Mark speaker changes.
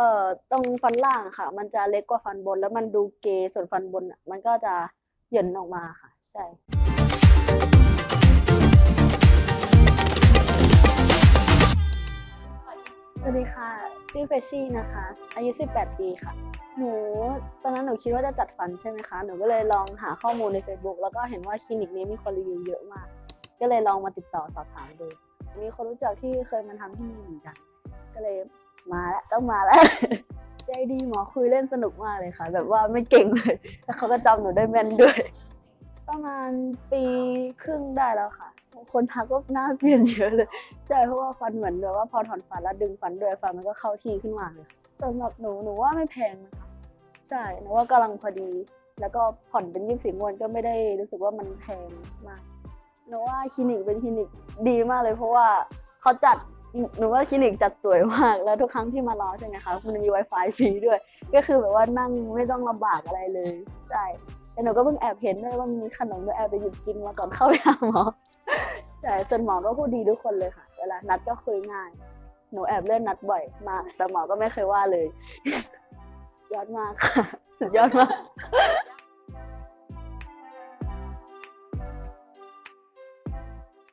Speaker 1: เอ่อตรงฟันล่างค่ะ มันจะเล็กกว่าฟันบน แล้วมันดูเกยส่วนฟันบนอะมันก็จะเหยินออกมาค่ะ ใช่ สวัสดีค่ะ ชื่อเฟชชี่นะคะ อายุ 18 ปีค่ะ หนูตอนนั้นหนูคิดว่าจะจัดฟันใช่ไหมคะ หนูก็เลยลองหาข้อมูลใน Facebook แล้วก็เห็นว่าคลินิกนี้มีคนรีวิวเยอะมาก ก็เลยลองมาติดต่อสอบถามดู มีคนรู้จักที่เคยมาทำที่นี่เหมือนกัน ก็เลย มาแล้วต้องมาแล้วใจดีหมอคุยเล่นสนุกมากเลยค่ะ แบบว่าไม่เก่งเลยแล้วเขาก็จำหนูได้แม่นด้วย ประมาณปีครึ่งได้แล้วค่ะ คนทักว่าหน้าเปลี่ยนเยอะเลย ใช่เพราะว่าฟันเหมือนแบบว่าพอถอนฟันแล้วดึงฟันด้วยฟันมันก็เข้าที่ขึ้นมาเลยสำหรับหนูหนูว่าไม่แพงนะคะใช่หนูว่ากำลังพอดี แล้วก็ผ่อนเป็นยี่สิบงวดก็ไม่ได้รู้สึกว่ามันแพงมากหนูว่าคลินิกเป็นคลินิกดีมากเลย เพราะว่าเขาจัด หนูว่าคลินิกจัดสวยมาก แล้วทุกครั้งที่มารอใช่ไหมคะมันมี Wi-Fi ฟรีด้วย ก็คือแบบว่านั่งไม่ต้องลำบากอะไรเลยใช่แต่หนูก็เพิ่งแอบเห็นด้วยว่ามีขนมด้วยแอบไปหยิบกินมาก่อนเข้าไปหาหมอใช่ส่วนหมอก็พูดดีทุกคนเลยค่ะ เวลานัดก็คุยง่าย หนูแอบเลื่อนนัดบ่อยมาก แต่หมอก็ไม่เคยว่าเลย ยอดมากค่ะ สุดยอดมาก